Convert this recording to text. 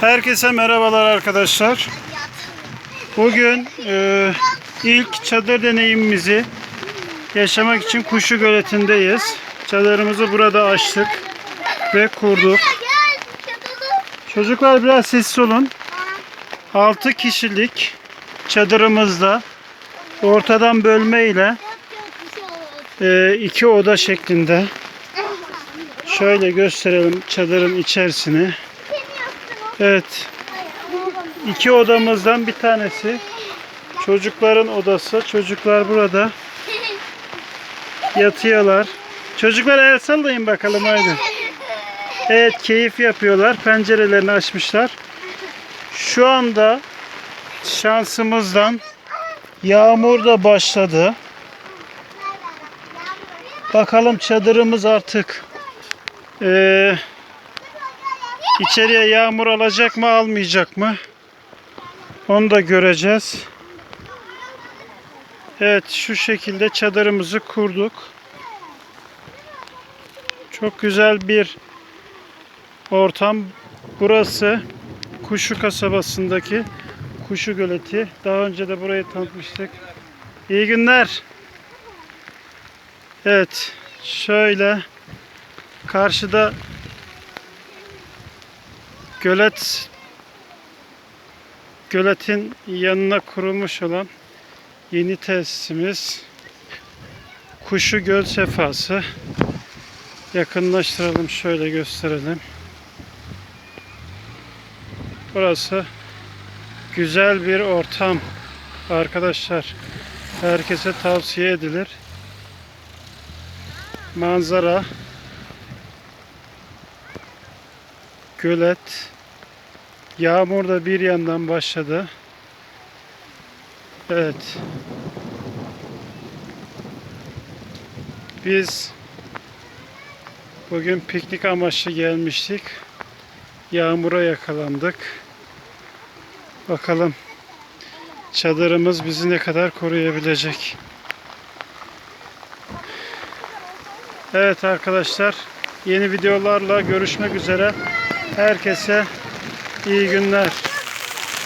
Herkese merhabalar arkadaşlar. Bugün e, ilk çadır deneyimimizi yaşamak için Kuşu Göleti'ndeyiz. Çadırımızı burada açtık ve kurduk. Çocuklar biraz sessiz olun. 6 kişilik çadırımızda ortadan bölme ile e, iki oda şeklinde. Şöyle gösterelim çadırın içerisini. Evet. iki odamızdan bir tanesi çocukların odası. Çocuklar burada yatıyorlar. Çocuklar el sallayın bakalım haydi. Evet keyif yapıyorlar. Pencerelerini açmışlar. Şu anda şansımızdan yağmur da başladı. Bakalım çadırımız artık eee, içeriye yağmur alacak mı almayacak mı? Onu da göreceğiz. Evet şu şekilde çadırımızı kurduk. Çok güzel bir ortam. Burası Kuşu kasabasındaki Kuşu Göleti. Daha önce de burayı tanıtmıştık. İyi günler. Evet. Şöyle karşıda gölet göletin yanına kurulmuş olan yeni tesisimiz Kuşu Göl Sefası. Yakınlaştıralım şöyle gösterelim. Burası güzel bir ortam arkadaşlar. Herkese tavsiye edilir. Manzara gölet yağmur da bir yandan başladı. Evet. Biz bugün piknik amaçlı gelmiştik. Yağmura yakalandık. Bakalım çadırımız bizi ne kadar koruyabilecek. Evet arkadaşlar yeni videolarla görüşmek üzere. Herkese iyi günler.